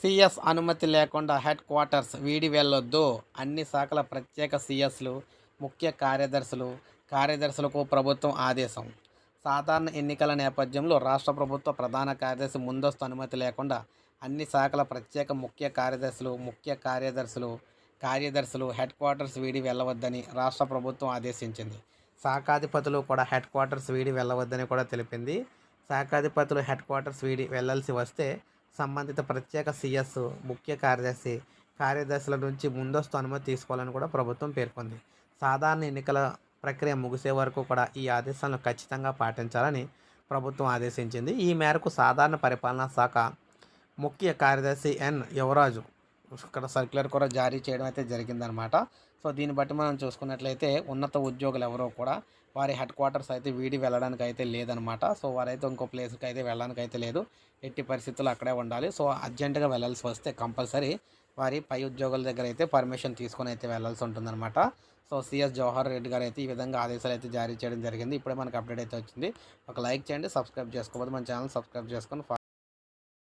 CS అనుమతి లేకుండా head quarters వీడి వెళ్ళొద్దు. అన్ని శాఖల ప్రత్యేక సిఎస్లు ముఖ్య కార్యదర్శులు కార్యదర్శులకు ప్రభుత్వం ఆదేశం. సాధారణ ఎన్నికల నేపథ్యంలో రాష్ట్ర ప్రభుత్వ ప్రధాన కార్యదర్శి ముందస్తు అనుమతి లేకుండా అన్ని శాఖల ప్రత్యేక ముఖ్య కార్యదర్శులు ముఖ్య కార్యదర్శులు కార్యదర్శులు హెడ్ క్వార్టర్స్ వీడి వెళ్ళవద్దని రాష్ట్ర ప్రభుత్వం ఆదేశించింది. శాఖాధిపతులు కూడా హెడ్ క్వార్టర్స్ వీడి వెళ్ళవద్దని కూడా తెలిపింది. శాఖాధిపతులు హెడ్ క్వార్టర్స్ వీడి వెళ్ళాల్సి వస్తే సంబంధిత ప్రత్యేక సిఎస్ ముఖ్య కార్యదర్శి కార్యదర్శుల నుంచి ముందస్తు అనుమతి తీసుకోవాలని కూడా ప్రభుత్వం పేర్కొంది. సాధారణ ఎన్నికల ప్రక్రియ ముగిసే వరకు కూడా ఈ ఆదేశాలను ఖచ్చితంగా పాటించాలని ప్రభుత్వం ఆదేశించింది. ఈ మేరకు సాధారణ పరిపాలనా శాఖ ముఖ్య కార్యదర్శి ఎన్. యువరాజు ఇక్కడ సర్క్యులర్ కూడా జారీ చేయడం అయితే జరిగిందనమాట. సో దీన్ని బట్టి మనం చూసుకున్నట్లయితే ఉన్నత ఉద్యోగులు ఎవరో కూడా వారి హెడ్ క్వార్టర్స్ అయితే వీడి వెళ్ళడానికి అయితే లేదనమాట. సో వారైతే ఇంకో ప్లేస్కి అయితే వెళ్ళడానికి అయితే లేదు. ఎట్టి పరిస్థితుల్లో అక్కడే ఉండాలి. సో అర్జెంటుగా వెళ్ళాల్సి వస్తే కంపల్సరీ వారి పై ఉద్యోగుల దగ్గర అయితే పర్మిషన్ తీసుకొని అయితే వెళ్ళాల్సి ఉంటుందన్నమాట సో సిఎస్ జవహర్ రెడ్డి గారు అయితే ఈ విధంగా ఆదేశాలు అయితే జారీ చేయడం జరిగింది. ఇప్పుడే మనకు అప్డేట్ అయితే వచ్చింది. ఒక లైక్ చేయండి సబ్స్క్రైబ్ చేసుకోకపోతే మన ఛానల్ సబ్స్క్రైబ్ చేసుకొని